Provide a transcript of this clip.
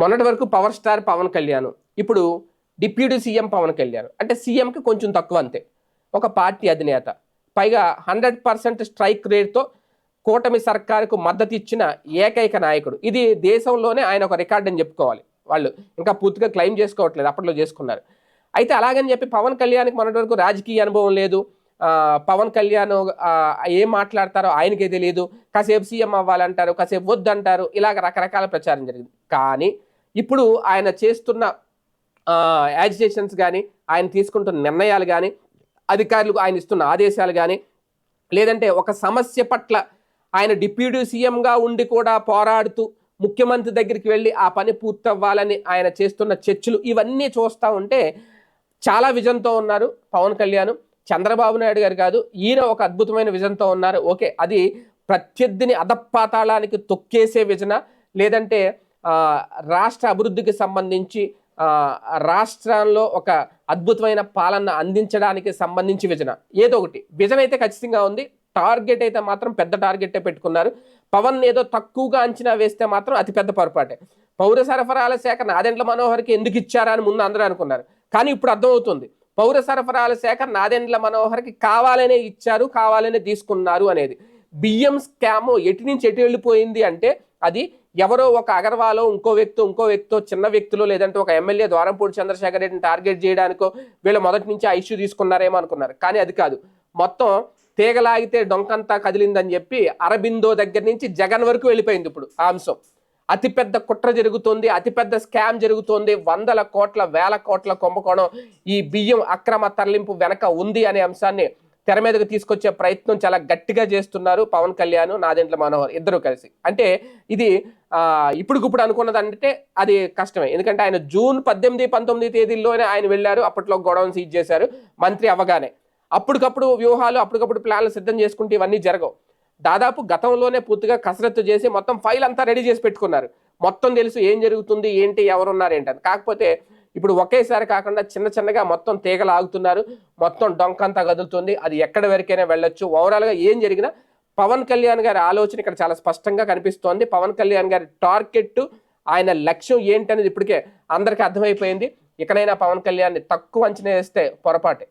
మొన్నటి వరకు power star Pawan Kalyan ఇప్పుడు డిప్యూటీ సీఎం పవన్ కళ్యాణ్. అంటే సీఎంకి కొంచెం తక్కువ అంతే. ఒక పార్టీ అధినేత. పైగా హండ్రెడ్ పర్సెంట్ స్ట్రైక్ రేట్తో కూటమి సర్కారుకు మద్దతు ఇచ్చిన ఏకైక నాయకుడు. ఇది దేశంలోనే ఆయన ఒక రికార్డ్ అని చెప్పుకోవాలి వాళ్ళు. ఇంకా పూర్తిగా క్లెయిమ్ చేసుకోవట్లేదు అప్పట్లో చేసుకున్నారు. అయితే అలాగని చెప్పి పవన్ కళ్యాణ్కి మొన్నటి వరకు రాజకీయ అనుభవం లేదు. పవన్ కళ్యాణ్ ఏం మాట్లాడతారో ఆయనకే తెలియదు కాసేపు సీఎం అవ్వాలంటారు కాసేపు వద్దంటారు. ఇలాగ రకరకాల ప్రచారం జరిగింది. కానీ ఇప్పుడు ఆయన చేస్తున్న యాజిటేషన్స్ కానీ ఆయన తీసుకుంటున్న నిర్ణయాలు కానీ అధికారులకు ఆయన ఇస్తున్న ఆదేశాలు కానీ లేదంటే ఒక సమస్య పట్ల ఆయన డిప్యూటీ సీఎంగా ఉండి కూడా పోరాడుతూ ముఖ్యమంత్రి దగ్గరికి వెళ్ళి ఆ పని పూర్తవ్వాలని ఆయన చేస్తున్న చర్చలు ఇవన్నీ చూస్తూ ఉంటే చాలా విజన్తో ఉన్నారు పవన్ కళ్యాణ్. చంద్రబాబు నాయుడు గారు కాదు ఈయన ఒక అద్భుతమైన విజన్తో ఉన్నారు. ఓకే అది ప్రత్యర్థిని అధపాతాళానికి తొక్కేసే విజన లేదంటే రాష్ట్ర అభివృద్ధికి సంబంధించి రాష్ట్రంలో ఒక అద్భుతమైన పాలన అందించడానికి సంబంధించి విజన. ఏదో ఒకటి. విజన్ అయితే ఖచ్చితంగా ఉంది. టార్గెట్ అయితే మాత్రం పెద్ద టార్గెటే పెట్టుకున్నారు. పవన్ ఏదో తక్కువగా అంచనా వేస్తే మాత్రం అతిపెద్ద పొరపాటే. పౌర సరఫరాల శాఖ నాదెండ్ల మనోహర్కి ఎందుకు ఇచ్చారా అని ముందు అందరూ అనుకున్నారు. కానీ ఇప్పుడు అర్థమవుతుంది. పౌర సరఫరాల శాఖ నాదెండ్ల మనోహర్కి కావాలనే ఇచ్చారు కావాలనే తీసుకున్నారు అనేది. బియ్యం స్కామ్ ఎటు నుంచి ఎటు వెళ్ళిపోయింది అంటే అది ఎవరో ఒక అగర్వాలో ఇంకో వ్యక్తి ఇంకో వ్యక్తితో చిన్న వ్యక్తులు లేదంటే ఒక ఎమ్మెల్యే ద్వారంపూడి చంద్రశేఖర్ రెడ్డిని టార్గెట్ చేయడానికో వీళ్ళు మొదటి నుంచి ఆ ఇష్యూ తీసుకున్నారేమో అనుకున్నారు. కానీ అది కాదు. మొత్తం తీగలాగితే డొంకంతా కదిలిందని చెప్పి అరబిందో దగ్గర నుంచి జగన్ వరకు వెళ్ళిపోయింది ఇప్పుడు ఆ అంశం. అతిపెద్ద కుట్ర జరుగుతుంది అతిపెద్ద స్కామ్ జరుగుతుంది వందల కోట్ల వేల కోట్ల కుంభకోణం ఈ బియ్యం అక్రమ తరలింపు వెనక ఉంది అనే అంశాన్ని తెర మీదకు తీసుకొచ్చే ప్రయత్నం చాలా గట్టిగా చేస్తున్నారు పవన్ కళ్యాణ్ నాదెంట్ల మనోహర్ ఇద్దరు కలిసి. అంటే ఇది ఇప్పుడుకిప్పుడు అనుకున్నది అనుకున్నదంటే అది కష్టమే. ఎందుకంటే ఆయన జూన్ పద్దెనిమిది పంతొమ్మిది తేదీల్లోనే ఆయన వెళ్ళారు. అప్పట్లో గొడవను సీజ్ చేశారు. మంత్రి అవ్వగానే. అప్పటికప్పుడు వ్యూహాలు అప్పటికప్పుడు ప్లాన్లు సిద్ధం చేసుకుంటే ఇవన్నీ జరగవు. దాదాపు గతంలోనే పూర్తిగా కసరత్తు చేసి మొత్తం ఫైల్ అంతా రెడీ చేసి పెట్టుకున్నారు. మొత్తం తెలుసు ఏం జరుగుతుంది ఏంటి ఎవరున్నారు ఏంటని కాకపోతే ఇప్పుడు ఒకేసారి కాకుండా చిన్న చిన్నగా మొత్తం తీగలు ఆగుతున్నారు. మొత్తం డొంకంతా కదులుతుంది. అది ఎక్కడి వరకైనా వెళ్ళొచ్చు. ఓవరాల్గా ఏం జరిగినా పవన్ కళ్యాణ్ గారి ఆలోచన ఇక్కడ చాలా స్పష్టంగా కనిపిస్తోంది. పవన్ కళ్యాణ్ గారి టార్గెట్ ఆయన లక్ష్యం ఏంటనేది ఇప్పటికే అందరికీ అర్థమైపోయింది. ఇకనైనా పవన్ కళ్యాణ్ని తక్కువ అంచనా వేస్తే పొరపాటే.